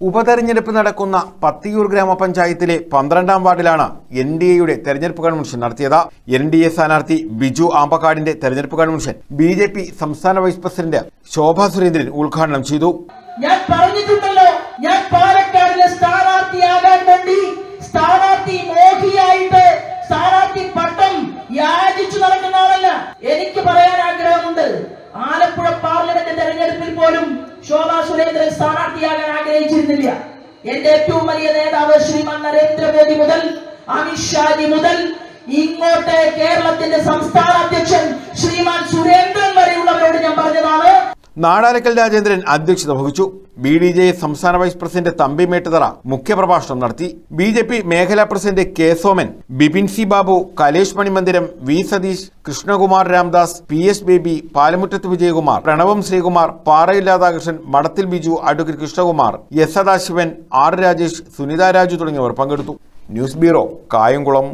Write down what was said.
ഉപതെരഞ്ഞെടുപ്പ് നടക്കുന്ന പത്തിയൂർ ഗ്രാമപഞ്ചായത്തിലെ പന്ത്രണ്ടാം വാർഡിലാണ് എൻ ഡി എയുടെ തെരഞ്ഞെടുപ്പ് കൺവെൻഷൻ നടത്തിയത്. എൻ ഡി എ സ്ഥാനാർത്ഥി ബിജു ആമ്പക്കാടിന്റെ തെരഞ്ഞെടുപ്പ് കൺവെൻഷൻ ബി ജെ പി സംസ്ഥാന വൈസ് പ്രസിഡന്റ് ശോഭാ സുരേന്ദ്രൻ ഉദ്ഘാടനം ചെയ്തു. ഞാൻ പറഞ്ഞിട്ടുണ്ടല്ലോ ഞാൻ പട്ടം നടക്കുന്ന ആളല്ല. എനിക്ക് പറയാൻ ആഗ്രഹമുണ്ട് ശോഭാ സുരേന്ദ്രൻ സ്ഥാനാർത്ഥിയാകാൻ ആഗ്രഹിച്ചിരുന്നില്ല. എന്റെ ഏറ്റവും വലിയ നേതാവ് ശ്രീമാൻ നരേന്ദ്രമോദി മുതൽ അമിത്ഷാജി മുതൽ ഇങ്ങോട്ട് കേരളത്തിന്റെ സംസ്ഥാന നാടാലക്കൽ രാജേന്ദ്രൻ അധ്യക്ഷത വഹിച്ചു. ബി ഡി ജെ സംസ്ഥാന വൈസ് പ്രസിഡന്റ് തമ്പി മേട്ടുതറ മുഖ്യപ്രഭാഷണം നടത്തി. ബി ജെ പി മേഖലാ president K Soman Bipin C Babu Kalesh Manimandiram V Satheesh Krishnakumar Ramdas P S Baby Palamuttathu Vijayakumar Pranavam Sreekumar Parayil Radhakrishnan Madathil Biju advocate Krishnakumar S Sadasivan R Rajesh Sunitha Raju തുടങ്ങിയവർ പങ്കെടുത്തു. News bureau Kayamkulam.